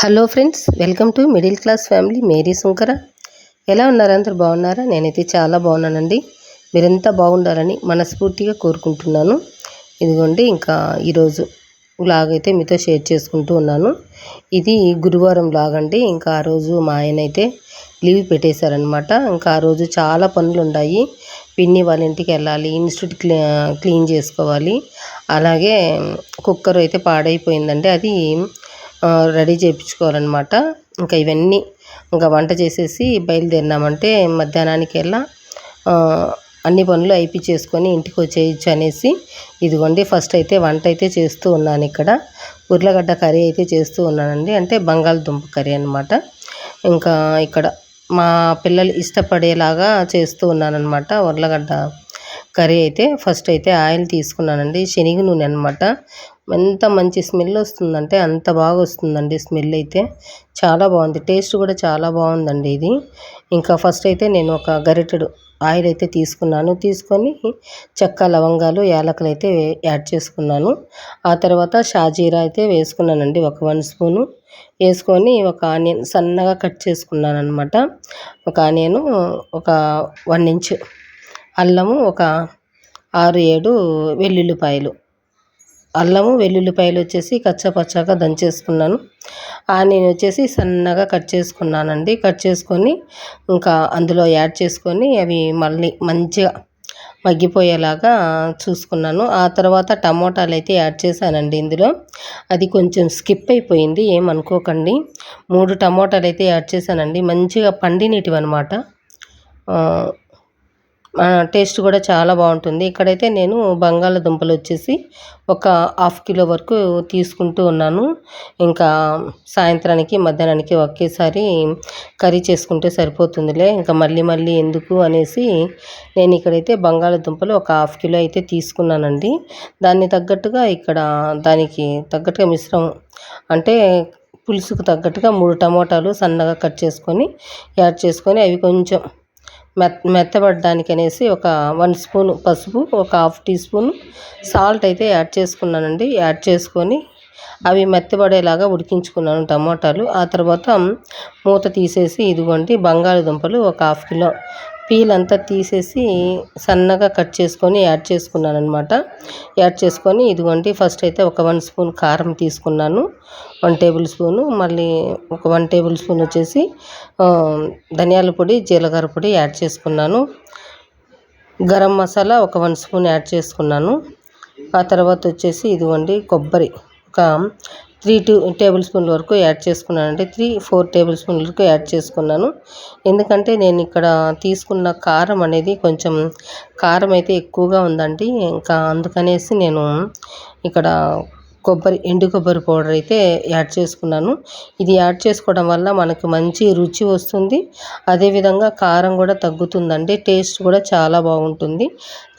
Hello friends welcome to middle class family. Mary శంకర ఎలా ఉన్నారు అందరు? బాగున్నారా? నేనైతే చాలా బాగున్నానండి. మీరంతా బాగుండాలని మనస్ఫూర్తిగా కోరుకుంటున్నాను. ఇదిగోండి ఇంకా ఈరోజు లాగ్ అయితే మీతో షేర్ చేసుకుంటూ ఉన్నాను. ఇది గురువారం లాగ్ అండి. ఇంకా ఆ రోజు మా ఆయన అయితే లీవ్ పెట్టేశారనమాట ఇంకా ఆ రోజు చాలా పనులు ఉన్నాయి. పిన్ని వాళ్ళ ఇంటికి వెళ్ళాలి ఇన్స్టిట్యూట్ క్లీ క్లీన్ చేసుకోవాలి. అలాగే కుక్కర్ అయితే పాడైపోయిందండి. అది రెడీ చేయించుకోవాలన్నమాట ఇంకా ఇవన్నీ ఇంకా వంట చేసేసి బయలుదేరినామంటే మధ్యాహ్నానికి వెళ్ళా అన్ని పనులు అయిపించేసుకొని ఇంటికి వచ్చేయచ్చు అనేసి ఇదిగోండి ఫస్ట్ అయితే వంట అయితే చేస్తూ ఉన్నాను ఇక్కడ. ఉర్లగడ్డ కర్రీ అయితే చేస్తూ ఉన్నానండి. అంటే బంగాళదుంప కర్రీ అనమాట ఇంకా ఇక్కడ మా పిల్లలు ఇష్టపడేలాగా చేస్తూ ఉన్నానన్నమాట ఉర్లగడ్డ కర్రీ అయితే ఫస్ట్ అయితే ఆయిల్ తీసుకున్నానండి శనగ నూనె అనమాట ఎంత మంచి స్మెల్ వస్తుందంటే అంత బాగా వస్తుందండి స్మెల్ అయితే. చాలా బాగుంది టేస్ట్ కూడా చాలా బాగుందండి ఇది. ఇంకా ఫస్ట్ అయితే నేను ఒక గరిటెడు ఆయిల్ అయితే తీసుకున్నాను తీసుకొని చెక్క లవంగాలు యాలకులు అయితే యాడ్ చేసుకున్నాను. ఆ తర్వాత షాజీరా అయితే వేసుకున్నానండి ఒక వన్ స్పూను. వేసుకొని ఒక ఆనియన్ సన్నగా కట్ చేసుకున్నాను అనమాట ఒక ఆనియను ఒక వన్ ఇంచ్ అల్లము ఒక ఆరు ఏడు వెల్లుల్లిపాయలు. అల్లము వెల్లుల్లిపాయలు వచ్చేసి కచ్చపచ్చగా దంచేసుకున్నాను. ఆనియన్ వచ్చేసి సన్నగా కట్ చేసుకున్నానండి. కట్ చేసుకొని ఇంకా అందులో యాడ్ చేసుకొని అవి మళ్ళీ మంచిగా మగ్గిపోయేలాగా చూసుకున్నాను. ఆ తర్వాత టమోటాలు అయితే యాడ్ చేశానండి ఇందులో. అది కొంచెం స్కిప్ అయిపోయింది ఏమనుకోకండి మూడు టమోటాలు అయితే యాడ్ చేశానండి. మంచిగా పండినటివి అనమాట టేస్ట్ కూడా చాలా బాగుంటుంది. ఇక్కడైతే నేను బంగాళదుంపలు వచ్చేసి ఒక హాఫ్ కిలో వరకు తీసుకుంటూ ఉన్నాను. ఇంకా సాయంత్రానికి మధ్యాహ్నానికి ఒకేసారి కర్రీ చేసుకుంటే సరిపోతుందిలే. ఇంకా మళ్ళీ మళ్ళీ ఎందుకు అనేసి నేను ఇక్కడైతే బంగాళదుంపలు ఒక హాఫ్ కిలో అయితే తీసుకున్నానండి. దాన్ని తగ్గట్టుగా ఇక్కడ దానికి తగ్గట్టుగా మిశ్రమం అంటే పులుసుకు తగ్గట్టుగా మూడు టమోటాలు సన్నగా కట్ చేసుకొని యాడ్ చేసుకొని అవి కొంచెం మెత్ మెత్తబడడానికి అనేసి ఒక వన్ స్పూన్ పసుపు ఒక హాఫ్ టీ స్పూన్ సాల్ట్ అయితే యాడ్ చేసుకున్నానండి. యాడ్ చేసుకొని అవి మెత్తబడేలాగా ఉడికించుకున్నాను టమోటాలు. ఆ తర్వాత మూత తీసేసి ఇదిగోండి బంగాళదుంపలు ఒక హాఫ్ కిలో పీల్ అంతా తీసేసి సన్నగా కట్ చేసుకొని యాడ్ చేసుకున్నాను అనమాట యాడ్ చేసుకొని ఇదిగోండి ఫస్ట్ అయితే ఒక వన్ స్పూన్ కారం తీసుకున్నాను వన్ టేబుల్ స్పూను. మళ్ళీ ఒక వన్ టేబుల్ స్పూన్ వచ్చేసి ధనియాల పొడి జీలకర్ర పొడి యాడ్ చేసుకున్నాను. గరం మసాలా ఒక వన్ స్పూన్ యాడ్ చేసుకున్నాను. ఆ తర్వాత వచ్చేసి ఇదిగోండి కొబ్బరి. ఒక త్రీ టూ టేబుల్ స్పూన్ల వరకు యాడ్ చేసుకున్నాను. అంటే త్రీ ఫోర్ టేబుల్ స్పూన్ల వరకు యాడ్ చేసుకున్నాను. ఎందుకంటే నేను ఇక్కడ తీసుకున్న కారం అనేది కొంచెం కారం అయితే ఎక్కువగా ఉందండి. ఇంకా అందుకనేసి నేను ఇక్కడ కొబ్బరి ఎండు కొబ్బరి పౌడర్ అయితే యాడ్ చేసుకున్నాను. ఇది యాడ్ చేసుకోవడం వల్ల మనకు మంచి రుచి వస్తుంది. అదేవిధంగా కారం కూడా తగ్గుతుందండి. టేస్ట్ కూడా చాలా బాగుంటుంది.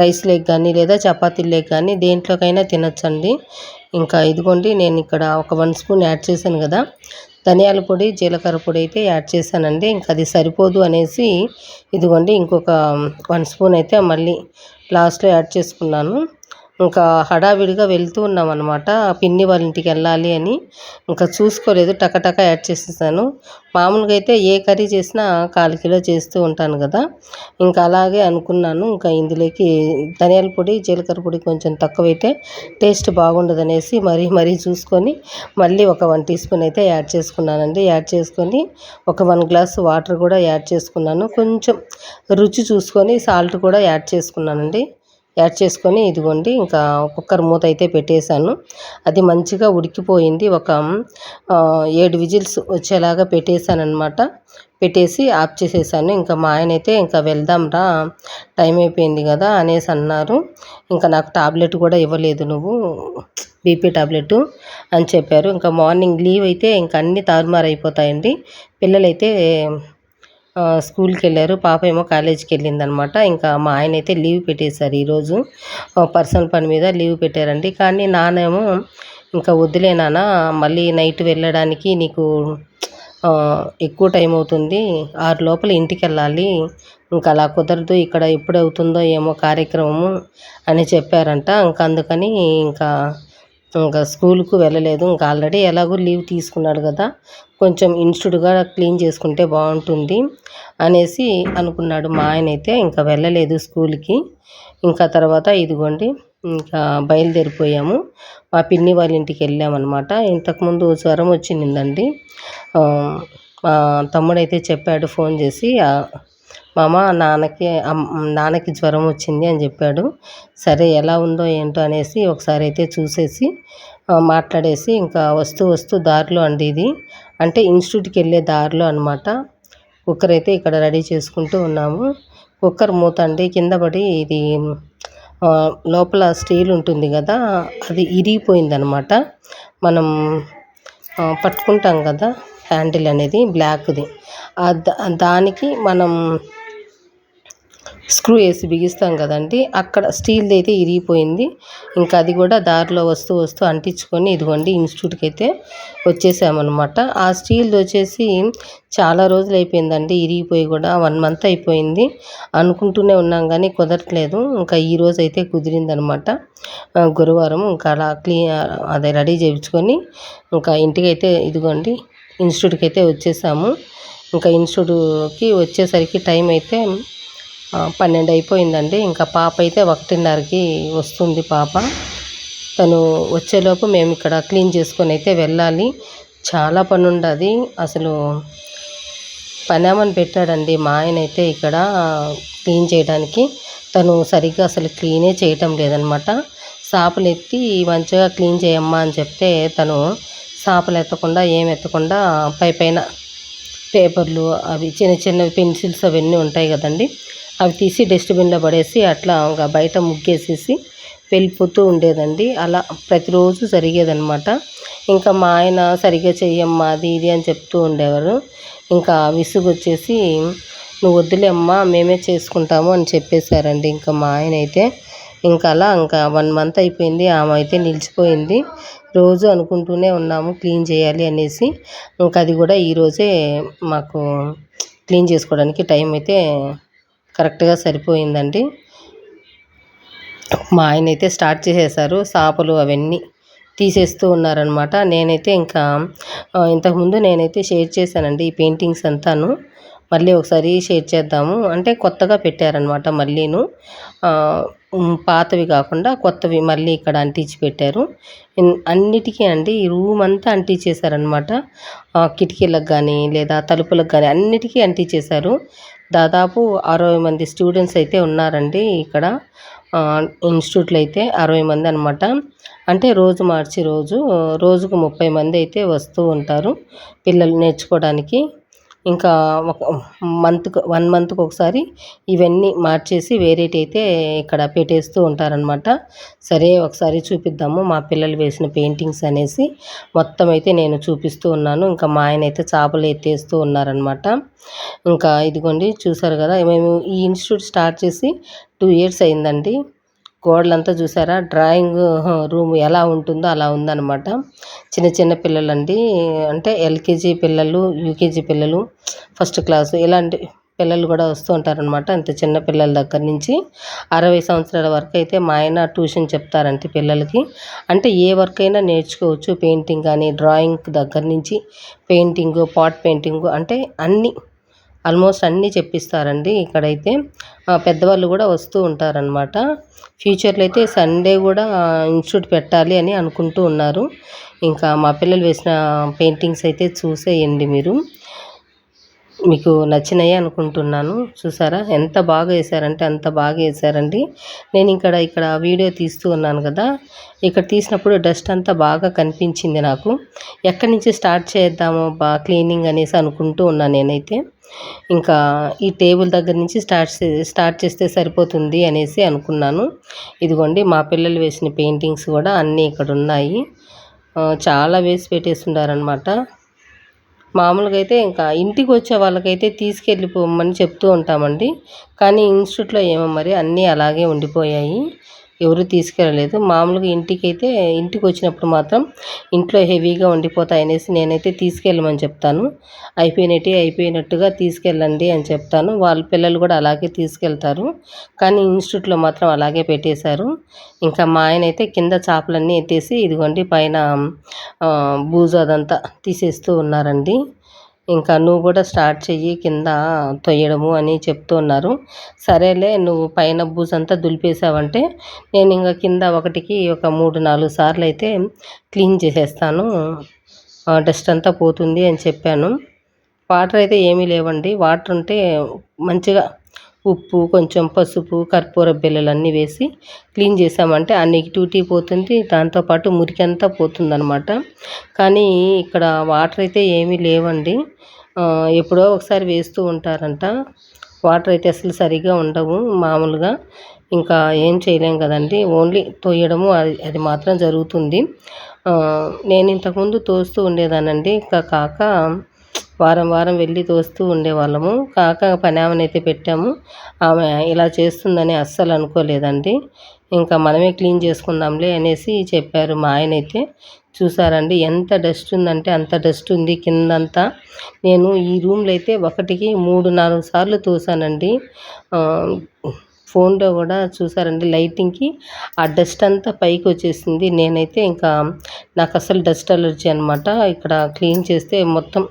రైస్ లేక్ కానీ లేదా చపాతీ కానీ దేంట్లోకైనా తినొచ్చండి. ఇంకా ఇదిగోండి నేను ఇక్కడ ఒక వన్ స్పూన్ యాడ్ చేశాను కదా. ధనియాల పొడి జీలకర్ర పొడి అయితే యాడ్ చేశానండి. ఇంకా అది సరిపోదు అనేసి ఇదిగోండి ఇంకొక వన్ స్పూన్ అయితే మళ్ళీ లాస్ట్లో యాడ్ చేసుకున్నాను. ఇంకా హడావిడిగా వెళ్తూ ఉన్నాం అనమాట పిన్ని వాళ్ళ ఇంటికి వెళ్ళాలి అని ఇంకా చూసుకోలేదు టకటక యాడ్ చేసేసాను. మామూలుగా అయితే ఏ కర్రీ చేసినా కాలు కిలో చేస్తూ ఉంటాను కదా. ఇంకా అలాగే అనుకున్నాను ఇంకా ఇందులోకి ధనియాల పొడి జీలకర్ర పొడి కొంచెం తక్కువైతే టేస్ట్ బాగుండదు అనేసి మరీ మరీ చూసుకొని మళ్ళీ ఒక వన్ టీ స్పూన్ అయితే యాడ్ చేసుకున్నానండి. యాడ్ చేసుకొని ఒక వన్ గ్లాస్ వాటర్ కూడా యాడ్ చేసుకున్నాను. కొంచెం రుచి చూసుకొని సాల్ట్ కూడా యాడ్ చేసుకున్నానండి. యాడ్ చేసుకొని ఇదిగోండి ఇంకా కుక్కర్ మూత అయితే పెట్టేశాను. అది మంచిగా ఉడికిపోయింది. ఒక ఏడు విజిల్స్ వచ్చేలాగా పెట్టేశానమాట పెట్టేసి ఆఫ్ చేసేసాను. ఇంకా మా ఆయన అయితే ఇంకా వెళ్దాంరా టైం అయిపోయింది కదా అనేసి అన్నారు. ఇంకా నాకు టాబ్లెట్ కూడా ఇవ్వలేదు నువ్వు బీపీ టాబ్లెట్ అని చెప్పారు. ఇంకా మార్నింగ్ లీవ్ అయితే ఇంకా అన్నీ తారుమారు అయిపోతాయండి పిల్లలైతే స్కూల్కి వెళ్ళారు పాప ఏమో కాలేజీకి వెళ్ళిందనమాట ఇంకా మా ఆయన అయితే లీవ్ పెట్టేశారు ఈరోజు. పర్సనల్ పని మీద లీవ్ పెట్టారండి. కానీ నానేమో ఇంకా వద్దులే నాన్న మళ్ళీ నైట్ వెళ్ళడానికి నీకు ఎక్కువ టైం అవుతుంది. ఆరు లోపల ఇంటికి వెళ్ళాలి ఇంకా అలా కుదరదు. ఇక్కడ ఎప్పుడు అవుతుందో ఏమో కార్యక్రమము అని చెప్పారంట. ఇంకా అందుకని ఇంకా ఇంకా స్కూల్కు వెళ్ళలేదు. ఇంకా ఆల్రెడీ ఎలాగో లీవ్ తీసుకున్నాడు కదా. కొంచెం ఇన్స్టిట్యూట్గా క్లీన్ చేసుకుంటే బాగుంటుంది అనేసి అనుకున్నాడు మా ఆయన అయితే. ఇంకా వెళ్ళలేదు స్కూల్కి. ఇంకా తర్వాత ఇదిగోండి ఇంకా బయలుదేరిపోయాము. మా పిన్ని వాళ్ళ ఇంటికి వెళ్ళామన్నమాట. ఇంతకుముందు జ్వరం వచ్చిందండి. మా తమ్ముడైతే చెప్పాడు ఫోన్ చేసి మామ నాన్నకి నాన్నకి జ్వరం వచ్చింది అని చెప్పాడు. సరే ఎలా ఉందో ఏంటో అనేసి ఒకసారి అయితే చూసేసి మాట్లాడేసి ఇంకా వస్తూ వస్తూ దారిలో అండి ఇది. అంటే ఇన్స్టిట్యూట్కి వెళ్ళే దారిలో అనమాట కుక్కర్ అయితే ఇక్కడ రెడీ చేసుకుంటూ ఉన్నాము. కుక్కర్ మూత అండి కింద పడి ఇది లోపల స్టీల్ ఉంటుంది కదా అది ఇరిగిపోయిందనమాట మనం పట్టుకుంటాం కదా హ్యాండిల్ అనేది బ్లాక్ది. దానికి మనం స్క్రూ వేసి బిగిస్తాం కదండి. అక్కడ స్టీల్ది అయితే ఇరిగిపోయింది. ఇంకా అది కూడా దారిలో వస్తూ వస్తూ అంటించుకొని ఇదిగోండి ఇన్స్టిట్యూట్కి అయితే వచ్చేసామన్నమాట. ఆ స్టీల్ది వచ్చేసి చాలా రోజులు అయిపోయిందండి. ఇరిగిపోయి కూడా వన్ మంత్ అయిపోయింది. అనుకుంటూనే ఉన్నాం కానీ కుదరట్లేదు. ఇంకా ఈ రోజు అయితే కుదిరిందనమాట గురువారం ఇంకా అలా క్లీన్ అదే రెడీ చేయించుకొని ఇంకా ఇంటికి అయితే ఇదిగోండి ఇన్స్టిట్యూట్కి అయితే వచ్చేసాము. ఇంకా ఇన్స్టిట్యూట్కి వచ్చేసరికి టైం అయితే పన్నెండు అయిపోయిందండి. ఇంకా పాప అయితే ఒకటిన్నరకి వస్తుంది పాప. తను వచ్చేలోపు మేము ఇక్కడ క్లీన్ చేసుకొని అయితే వెళ్ళాలి. చాలా పని ఉండదు అసలు పనామని పెట్టాడండి మా ఆయన అయితే ఇక్కడ క్లీన్ చేయడానికి. తను సరిగ్గా అసలు క్లీనే చేయటం లేదనమాట. సాపులు ఎత్తి మంచిగా క్లీన్ చేయమ్మా అని చెప్తే తను సాపలు ఎత్తకుండా ఏం ఎత్తకుండా పై పైన పేపర్లు అవి చిన్న చిన్నవి పెన్సిల్స్ అవన్నీ ఉంటాయి కదండి. అవి తీసి డస్ట్బిన్లో పడేసి అట్లా ఇంకా బయట ముగ్గేసేసి వెళ్ళిపోతూ ఉండేదండి. అలా ప్రతిరోజు జరిగేదనమాట ఇంకా మా ఆయన సరిగ్గా చెయ్యమ్మా అది ఇది అని చెప్తూ ఉండేవారు. ఇంకా విసుగు వచ్చేసి నువ్వు వద్దులే అమ్మా మేమే చేసుకుంటాము అని చెప్పేశారండి. ఇంకా మా ఆయన అయితే ఇంకా అలా ఇంకా వన్ మంత్ అయిపోయింది. ఆమె అయితే నిలిచిపోయింది. రోజు అనుకుంటూనే ఉన్నాము క్లీన్ చేయాలి అనేసి. ఇంకా అది కూడా ఈరోజే మాకు క్లీన్ చేసుకోవడానికి టైం అయితే కరెక్ట్గా సరిపోయిందండి. మా ఆయన అయితే స్టార్ట్ చేసేసారు చేపలు అవన్నీ తీసేస్తూ ఉన్నారనమాట నేనైతే ఇంకా ఇంతకుముందు నేనైతే షేర్ చేశానండి ఈ పెయింటింగ్స్ అంతాను. మళ్ళీ ఒకసారి షేర్ చేద్దాము. అంటే కొత్తగా పెట్టారనమాట మళ్ళీను పాతవి కాకుండా కొత్తవి మళ్ళీ ఇక్కడ అంటించి పెట్టారు. అన్నిటికీ అండి ఈ రూమ్ అంతా అంటించేశారనమాట కిటికీలకు కానీ లేదా తలుపులకు కానీ అన్నిటికీ అంటించేశారు దాదాపు అరవై మంది స్టూడెంట్స్ అయితే ఉన్నారండి ఇక్కడ. ఇన్స్టిట్యూట్లో అయితే అరవై మంది అనమాట అంటే రోజు మార్చి రోజు రోజుకు ముప్పై మంది అయితే వస్తూ ఉంటారు పిల్లలు నేర్చుకోవడానికి. ఇంకా ఒక మంత్కు వన్ మంత్కి ఒకసారి ఇవన్నీ మార్చేసి వేరేటి అయితే ఇక్కడ పెట్టేస్తూ ఉంటారనమాట సరే ఒకసారి చూపిద్దాము. మా పిల్లలు వేసిన పెయింటింగ్స్ అనేసి మొత్తం అయితే నేను చూపిస్తూ ఉన్నాను. ఇంకా మా ఆయన అయితే చేపలు ఎత్తేస్తూ ఉన్నారనమాట ఇంకా ఇదిగోండి చూసారు కదా మేము ఈ ఇన్స్టిట్యూట్ స్టార్ట్ చేసి టూ ఇయర్స్ అయిందండి. గోడలంతా చూసారా? డ్రాయింగ్ రూమ్ ఎలా ఉంటుందో అలా ఉందన్నమాట. చిన్న చిన్న పిల్లలండి. అంటే ఎల్కేజీ పిల్లలు యూకేజీ పిల్లలు ఫస్ట్ క్లాసు ఇలాంటి పిల్లలు కూడా వస్తూ ఉంటారనమాట అంత చిన్న పిల్లల దగ్గర నుంచి అరవై సంవత్సరాల వరకు అయితే మా ఆయన ట్యూషన్ చెప్తారంటే పిల్లలకి. అంటే ఏ వర్క్ అయినా నేర్చుకోవచ్చు. పెయింటింగ్ కానీ డ్రాయింగ్ దగ్గర నుంచి పెయింటింగ్ పాట్ పెయింటింగ్ అంటే అన్నీ ఆల్మోస్ట్ అన్నీ చెప్పిస్తారండి. ఇక్కడైతే పెద్దవాళ్ళు కూడా వస్తూ ఉంటారనమాట ఫ్యూచర్లో అయితే సండే కూడా ఇన్స్టిట్యూట్ పెట్టాలి అని అనుకుంటూ ఉన్నారు. ఇంకా మా పిల్లలు వేసిన పెయింటింగ్స్ అయితే చూసేయండి మీరు. మీకు నచ్చినాయి అనుకుంటున్నాను. చూసారా? ఎంత బాగా వేశారంటే అంత బాగా వేశారండి. నేను ఇక్కడ ఇక్కడ వీడియో తీస్తూ ఉన్నాను కదా. ఇక్కడ తీసినప్పుడు డస్ట్ అంతా బాగా కనిపించింది నాకు. ఎక్కడి నుంచి స్టార్ట్ చేద్దామో బా క్లీనింగ్ అనేసి అనుకుంటూ ఉన్నాను నేనైతే. ఇంకా ఈ టేబుల్ దగ్గర నుంచి స్టార్ట్ స్టార్ట్ చేస్తే సరిపోతుంది అనేసి అనుకున్నాను. ఇదిగోండి మా పిల్లలు వేసిన పెయింటింగ్స్ కూడా అన్నీ ఇక్కడ ఉన్నాయి. చాలా వేసి పెట్టేస్తున్నారనమాట మామూలుగా అయితే ఇంకా ఇంటికి వచ్చే వాళ్ళకైతే తీసుకెళ్ళిపోమని చెప్తూ ఉంటామండి. కానీ ఇన్స్టిట్యూట్లో ఏమో మరి అన్నీ అలాగే ఉండిపోయాయి. ఎవరు తీసుకెళ్ళలేదు. మామూలుగా ఇంటికైతే ఇంటికి వచ్చినప్పుడు మాత్రం ఇంట్లో హెవీగా ఉండిపోతాయి అనేసి నేనైతే తీసుకెళ్ళమని చెప్తాను. అయిపోయినట్టు అయిపోయినట్టుగా తీసుకెళ్ళండి అని చెప్తాను. వాళ్ళ పిల్లలు కూడా అలాగే తీసుకెళ్తారు. కానీ ఇన్స్టిట్యూట్లో మాత్రం అలాగే పెట్టేశారు. ఇంకా మా ఆయన అయితే కింద చేపలన్నీ ఎత్తేసి ఇదిగోండి పైన బూజు అదంతా తీసేస్తూ ఉన్నారండి. ఇంకా నువ్వు కూడా స్టార్ట్ చెయ్యి కింద తొయ్యడము అని చెప్తూ ఉన్నారు సరేలే నువ్వు పైన బూజంతా దులిపేసావంటే నేను ఇంకా కింద ఒకటికి ఒక మూడు నాలుగు సార్లు అయితే క్లీన్ చేసేస్తాను. డస్ట్ అంతా పోతుంది అని చెప్పాను. వాటర్ అయితే ఏమీ లేవండి. వాటర్ ఉంటే మంచిగా ఉప్పు కొంచెం పసుపు కర్పూర బిళ్ళలు అన్నీ వేసి క్లీన్ చేసామంటే ఆ నెగిటివిటీ పోతుంది. దాంతోపాటు మురికి అంతా పోతుందనమాట కానీ ఇక్కడ వాటర్ అయితే ఏమీ లేవండి. ఎప్పుడో ఒకసారి వేస్తూ ఉంటారంట. వాటర్ అయితే అసలు సరిగా ఉండవు మామూలుగా. ఇంకా ఏం చేయలేం కదండి. ఓన్లీ తోయడము అది అది మాత్రం జరుగుతుంది. నేను ఇంతకుముందు తోస్తూ ఉండేదానండి ఇంకా కాక వారం వారం వెళ్ళి తోస్తూ ఉండేవాళ్ళము. కాక పని ఆమెనైతే పెట్టాము. ఆమె ఇలా చేస్తుందని అస్సలు అనుకోలేదండి. ఇంకా మనమే క్లీన్ చేసుకుందాంలే అనేసి చెప్పారు మా ఆయన అయితే చూసారండి ఎంత డస్ట్ ఉందంటే అంత డస్ట్ ఉంది కిందంతా. నేను ఈ రూమ్లో అయితే ఒకటికి మూడు నాలుగు సార్లు తోసానండి. ఫోన్లో కూడా చూసారండి లైటింగ్కి. ఆ డస్ట్ అంతా పైకి వచ్చేసింది. నేనైతే ఇంకా నాకు అసలు డస్ట్ అలర్జీ అనమాట ఇక్కడ క్లీన్ చేస్తే మొత్తం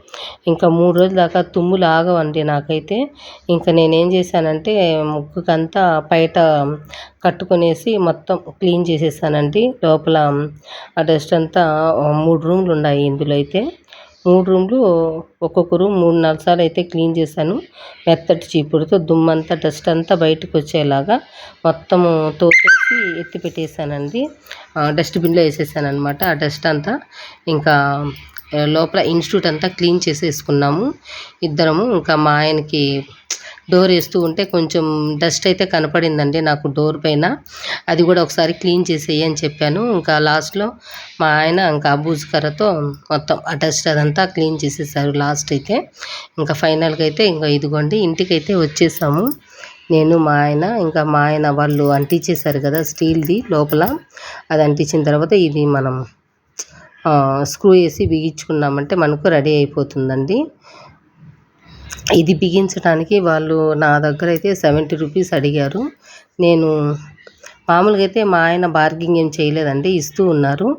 ఇంకా మూడు రోజుల దాకా తుమ్ములు ఆగవండి నాకైతే. ఇంకా నేనేం చేశానంటే ముక్కుకంతా బయట కట్టుకునేసి మొత్తం క్లీన్ చేసేసానండి. లోపల ఆ డస్ట్ అంతా మూడు రూమ్లు ఉన్నాయి ఇందులో అయితే. మూడు రూమ్లు ఒక్కొక్క రూమ్ మూడు నాలుగు సార్లు అయితే క్లీన్ చేశాను. మెత్తటి చీపుడుతో దుమ్మంతా డస్ట్ అంతా బయటకు వచ్చేలాగా మొత్తము తోసేసి ఎత్తి పెట్టేశానండి. డస్ట్బిన్లో వేసేసాను అనమాట ఆ డస్ట్ అంతా ఇంకా లోపల ఇన్స్టిట్యూట్ అంతా క్లీన్ చేసేసుకున్నాము. ఇద్దరము ఇంకా మా ఆయనకి డోర్ వేస్తూ ఉంటే కొంచెం డస్ట్ అయితే కనపడిందండి నాకు డోర్ పైన. అది కూడా ఒకసారి క్లీన్ చేసేయి అని చెప్పాను. ఇంకా లాస్ట్లో మా ఆయన ఇంకా బూజు కర్రతో మొత్తం ఆ డస్ట్ అదంతా క్లీన్ చేసేసారు లాస్ట్ అయితే. ఇంకా ఫైనల్గా అయితే ఇంకా ఇదిగోండి ఇంటికైతే వచ్చేసాము. నేను మా ఆయన ఇంకా మా ఆయన వాళ్ళు అంటించేశారు కదా స్టీల్ది లోపల. అది అంటించిన తర్వాత ఇది మనం స్క్రూ వేసి బిగించుకున్నామంటే మనకు రెడీ అయిపోతుందండి. ఇది బిగించడానికి వాళ్ళు నా దగ్గర అయితే సెవెంటీ రూపీస్ అడిగారు. నేను మామూలుగా అయితే మా ఆయన బార్గింగ్ ఏం చేయలేదండి ఇస్తూ ఉన్నారు.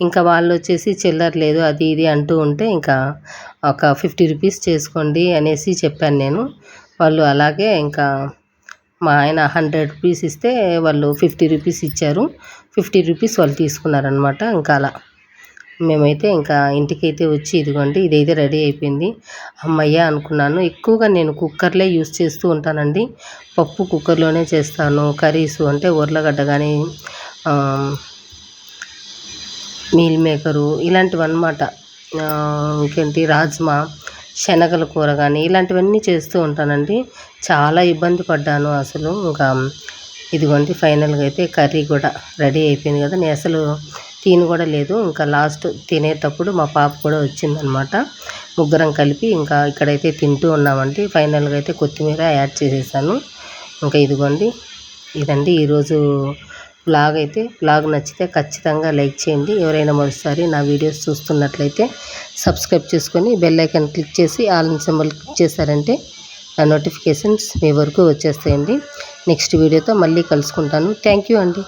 ఇంకా వాళ్ళు వచ్చేసి చిల్లర లేదు అది ఇది అంటూ ఉంటే ఇంకా ఒక ఫిఫ్టీ రూపీస్ చేసుకోండి అనేసి చెప్పాను నేను. వాళ్ళు అలాగే ఇంకా మా ఆయన హండ్రెడ్ రూపీస్ ఇస్తే వాళ్ళు ఫిఫ్టీ రూపీస్ ఇచ్చారు. ఫిఫ్టీ రూపీస్ వాళ్ళు తీసుకున్నారనమాట ఇంకా అలా. మేమైతే ఇంకా ఇంటికైతే వచ్చి ఇదిగోండి ఇదైతే రెడీ అయిపోయింది. అమ్మయ్య అనుకున్నాను ఎక్కువగా నేను కుక్కర్లే యూస్ చేస్తూ ఉంటానండి. పప్పు కుక్కర్లోనే చేస్తాను కర్రీస్ అంటే ఉర్లగడ్డ కానీ మీల్ మేకరు ఇలాంటివి అనమాట ఇంకేంటి రాజ్మా శనగల కూర కానీ ఇలాంటివన్నీ చేస్తూ ఉంటానండి. చాలా ఇబ్బంది పడ్డాను అసలు. ఇంకా ఇదిగోండి ఫైనల్గా అయితే కర్రీ కూడా రెడీ అయిపోయింది కదా. నేను అసలు తిని కూడా లేదు. ఇంకా లాస్ట్ తినేటప్పుడు మా పాప కూడా వచ్చిందనమాట. ముగ్గురం కలిపి ఇంకా ఇక్కడైతే తింటూ ఉన్నామండి. ఫైనల్గా అయితే కొత్తిమీర యాడ్ చేసేసాను. ఇంకా ఇదిగోండి. ఇదండి ఈరోజు బ్లాగ్ అయితే. బ్లాగ్ నచ్చితే ఖచ్చితంగా లైక్ చేయండి. ఎవరైనా మరోసారి నా వీడియోస్ చూస్తున్నట్లయితే సబ్స్క్రైబ్ చేసుకొని బెల్ ఐకాన్ క్లిక్ చేసి ఆల్ సింబల్ క్లిక్ చేశారంటే నా నోటిఫికేషన్స్ మీ వరకు వచ్చేస్తాయండి. నెక్స్ట్ వీడియోతో మళ్ళీ కలుసుకుంటాను. థ్యాంక్ యూ అండి.